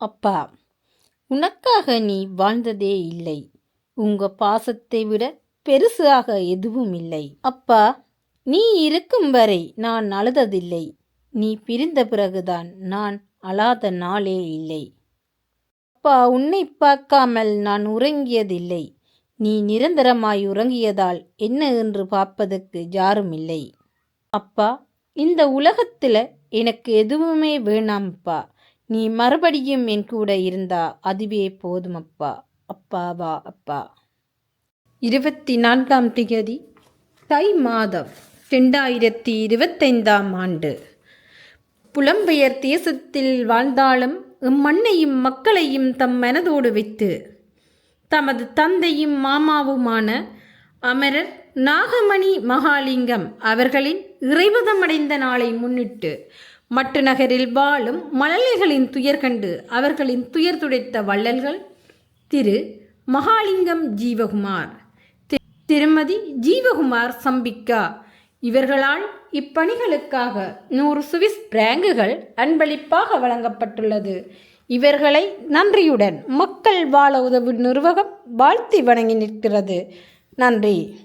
அப்பா உனக்காக நீ வாழ்ந்ததே இல்லை. உங்க பாசத்தை விட பெருசாக எதுவும் இல்லை. அப்பா நீ இருக்கும் வரை நான் அழுததில்லை. நீ பிரிந்த பிறகுதான் நான் அழாத நாளே இல்லை. அப்பா உன்னை பார்க்காமல் நான் உறங்கியதில்லை. நீ நிரந்தரமாய் உறங்கியதால் என்ன என்று பார்ப்பதற்கு யாரும் இல்லை. அப்பா இந்த உலகத்தில் எனக்கு எதுவுமே வேணாம்ப்பா நீ மறுபடியும் என் கூட இருந்தா அதுவே போதும் அப்பா. அப்பா வா அப்பா. இருபத்தி நான்காம் திகதி தை மாதம் ரெண்டாயிரத்தி இருபத்தைந்தாம் ஆண்டு. புலம்பெயர் தேசத்தில் வாழ்ந்தாலும் இம்மண்ணையும் மக்களையும் தம் மனதோடு வைத்து தமது தந்தையும் மாமாவுமான அமரர் நாகமணி மகாலிங்கம் அவர்களின் இறைவதமடைந்த நாளை முன்னிட்டு மட்டு நகரில் வாழும் மழலைகளின் துயர் கண்டு அவர்களின் துயர் துடைத்த வள்ளல்கள். திரு. மகாலிங்கம் ஜீவகுமார். திருமதி ஜீவகுமார் சம்பிக்கா இவர்களால் இப்பணிகளுக்காக நூறு சுவிஸ் பிராங்குகள் அன்பளிப்பாக வழங்கப்பட்டுள்ளது. இவர்களை நன்றியுடன் மக்கள் வாழ உதவு நிர்வாகம் வாழ்த்தி வணங்கி நிற்கிறது. நன்றி.